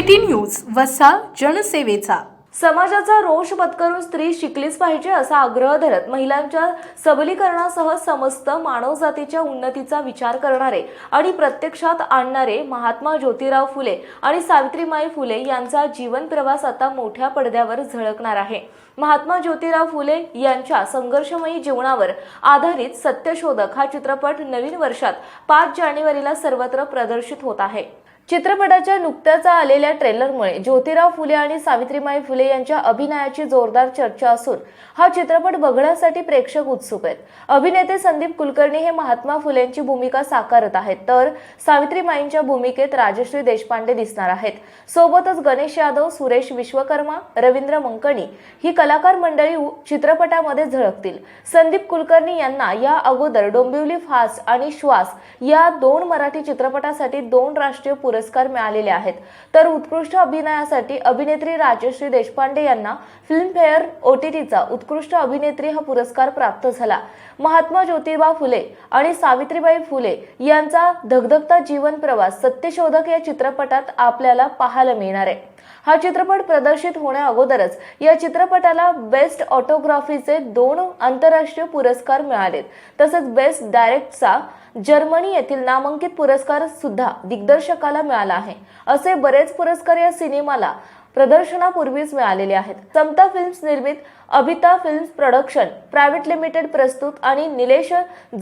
City news वसा जनसेवेचा. समाजाचा रोष पत्करून स्त्री शिकलीच पाहिजे असा आग्रह धरत महिलांच्या सबलीकरणासह समस्त मानवजातीच्या उन्नतीचा विचार करणारे आणि प्रत्यक्षात आणणारे महात्मा ज्योतिराव फुले आणि सावित्रीमाई फुले यांचा जीवन प्रवास आता मोठ्या पडद्यावर झळकणार आहे. महात्मा ज्योतिराव फुले यांच्या संघर्षमयी जीवनावर आधारित सत्यशोधक हा चित्रपट नवीन वर्षात पाच जानेवारीला सर्वत्र प्रदर्शित होत आहे. चित्रपटाच्या नुकत्याच आलेल्या ट्रेलरमुळे ज्योतिराव फुले आणि सावित्रीमाई फुले यांच्या अभिनयाची जोरदार चर्चा असून हा चित्रपट बघण्यासाठी प्रेक्षक उत्सुक आहेत. अभिनेते संदीप कुलकर्णी हे महात्मा फुलेंची भूमिका साकारत आहेत. तर सावित्रीमाईंच्या भूमिकेत राजश्री देशपांडे दिसणार आहेत. सोबतच गणेश यादव सुरेश विश्वकर्मा रवींद्र मंकणी ही कलाकार मंडळी चित्रपटामध्ये झळकतील. संदीप कुलकर्णी यांना या अगोदर डोंबिवली फास्ट आणि श्वास या दोन मराठी चित्रपटासाठी दोन राष्ट्रीय पुरस्कार मिळालेले आहेत. तर उत्कृष्ट अभिनयासाठी अभिनेत्री राजश्री देशपांडे यांना फिल्मफेअर ओटीटीचा उत्कृष्ट अभिनेत्री हा पुरस्कार प्राप्त झाला. महात्मा ज्योतिबा फुले आणि सावित्रीबाई फुले यांचा धगधगता जीवन प्रवास सत्यशोधक या चित्रपटात आपल्याला पाहायला मिळणार आहे. हा चित्रपट प्रदर्शित होण्या अगोदरच या चित्रपटाला बेस्ट ऑटोग्राफीचे दोन आंतरराष्ट्रीय पुरस्कार मिळालेत. तसंच बेस्ट डायरेक्टचा जर्मनी येथील नामांकित पुरस्कार सुद्धा दिग्दर्शकाला मिळाला आहे. असे बरेच पुरस्कार या सिनेमाला प्रदर्शनापूर्वीच मिळालेले आहेत. समता फिल्म्स निर्मित Abhita films production private limited प्रस्तुत आणि निलेश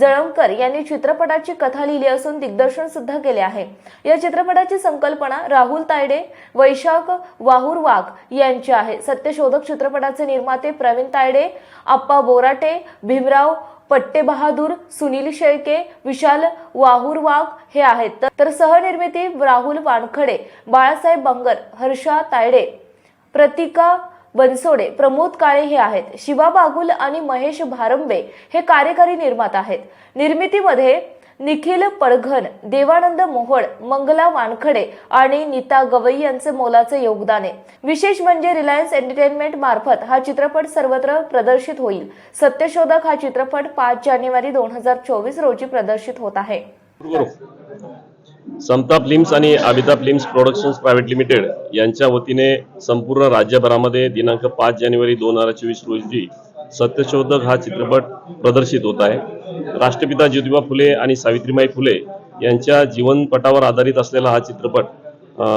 जळमकर यांनी चित्रपटाची कथा लिहिली असून दिग्दर्शन सुद्धा केले आहे. या चित्रपटाची संकल्पना राहुल तायडे वैशाख वाहूर वाघ यांची आहे. सत्यशोधक चित्रपटाचे निर्माते प्रवीण तायडे आप्पा बोराटे भीमराव पट्टे बहादूर सुनील शेळके विशाल वाहुर वाघ हे आहेत. तर- तर सहनिर्मिती राहुल वानखडे बाळासाहेब बंगर हर्षा तायडे प्रतिका बनसोडे प्रमोद काळे हे आहेत. शिवा बागुल आणि महेश भारंबे हे कार्यकारी निर्माता आहेत. निर्मितीमध्ये निखिल पडघन देवानंद मोहोळ मंगला वानखडे आणि नीता गवई यांचे मोलाचे योगदान आहे. विशेष म्हणजे रिलायन्स एंटरटेनमेंट मार्फत हा चित्रपट सर्वत्र प्रदर्शित होईल. सत्यशोधक हा चित्रपट पाच जानेवारी दोन हजार चोवीस रोजी प्रदर्शित होत आहे. समता फिल्म्स आणि Amitabh films productions private limited यांच्या वतीने संपूर्ण राज्यभरामध्ये दिनांक पाच जानेवारी दोन हजार चोवीस रोजी सत्यशोधक हा चित्रपट प्रदर्शित होत आहे. राष्ट्रपिता ज्योतिबा फुले आणि सावित्रीमाई फुले यांच्या जीवनपटावर आधारित असलेला हा चित्रपट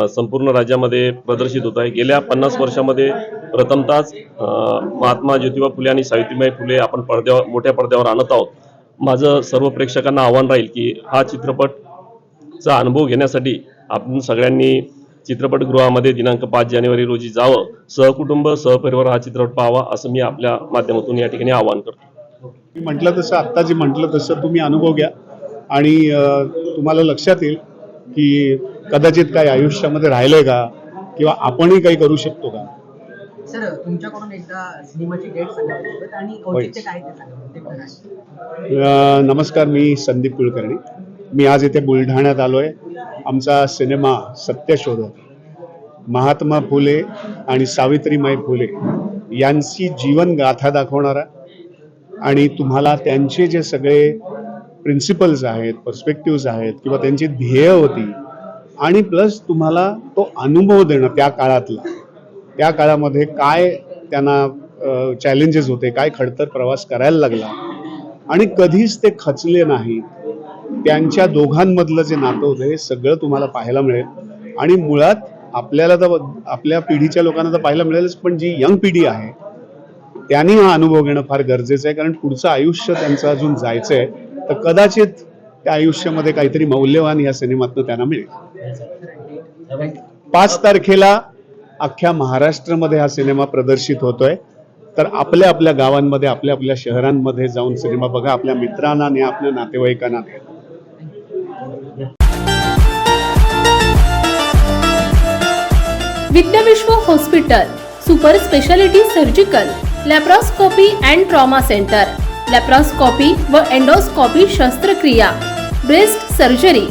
संपूर्ण राज्यामध्ये प्रदर्शित होत आहे. गेल्या पन्नास वर्षामध्ये प्रथमतःच महात्मा ज्योतिबा फुले आणि सावित्रीबाई फुले आपण पडद्यावर मोठ्या पडद्यावर आणत आहोत. माझं सर्व प्रेक्षकांना आव्हान राहील की हा चित्रपटचा अनुभव घेण्यासाठी आपण सगळ्यांनी चित्रपटगृहामध्ये दिनांक पाच जानेवारी रोजी जावं. सहकुटुंब सहपरिवार हा चित्रपट पाहावा असं मी आपल्या माध्यमातून या ठिकाणी आवाहन करतो. मी म्हटलं तसं आत्ता जे म्हटलं तसं तुम्ही अनुभव घ्या. आणि तुम्हाला लक्षात येईल की कदाचित काही आयुष्यामध्ये राहिलंय का किंवा आपणही काही करू शकतो का? सर तुमच्याकडून एकदा सिनेमाची डेट आणि नमस्कार मी संदीप कुलकर्णी. मी आज इथे बुलढाण्यात आलोय. आमचा सिनेमा सत्यशोधक महात्मा फुले आणि सावित्रीमाई फुले यांची जीवनगाथा दाखवणारा आणि तुम्हाला त्यांचे जे सगळे प्रिन्सिपल्स आहेत पर्स्पेक्टिव्ज आहेत किंवा त्यांची ध्येय होती आणि प्लस तुम्हाला तो अनुभव देणं त्या काळातला. त्या काळामध्ये काय त्यांना चॅलेंजेस होते काय खडतर प्रवास करायला लागला आणि कधीच ते खचले नाहीत. त्यांच्या दोघांमधलं जे नातं होतं हे सगळं तुम्हाला पाहायला मिळेल. आणि मुळात आपल्याला तर आपल्या पिढीच्या लोकांना तर पाहायला मिळेलच पण जी यंग पिढी आहे त्यांनी हा अनुभव घेणं फार गरजेचं आहे कारण पुढचं आयुष्य त्यांचं अजून जायचं आहे तर कदाचित त्या आयुष्यामध्ये काहीतरी मौल्यवान या सिनेमातनं त्यांना मिळेल. पाच तारखेला अख्ख्या महाराष्ट्रामध्ये हा सिनेमा प्रदर्शित होतोय. तर आपल्या आपल्या गावांमध्ये आपल्या आपल्या शहरांमध्ये जाऊन सिनेमा बघा आपल्या मित्रांना न्या आपल्या नातेवाईकांना Vidyavishwa hospital super speciality surgical laparoscopy and trauma centre laparoscopy व एंडोस्कॉपी शस्त्रक्रिया ब्रेस्ट सर्जरी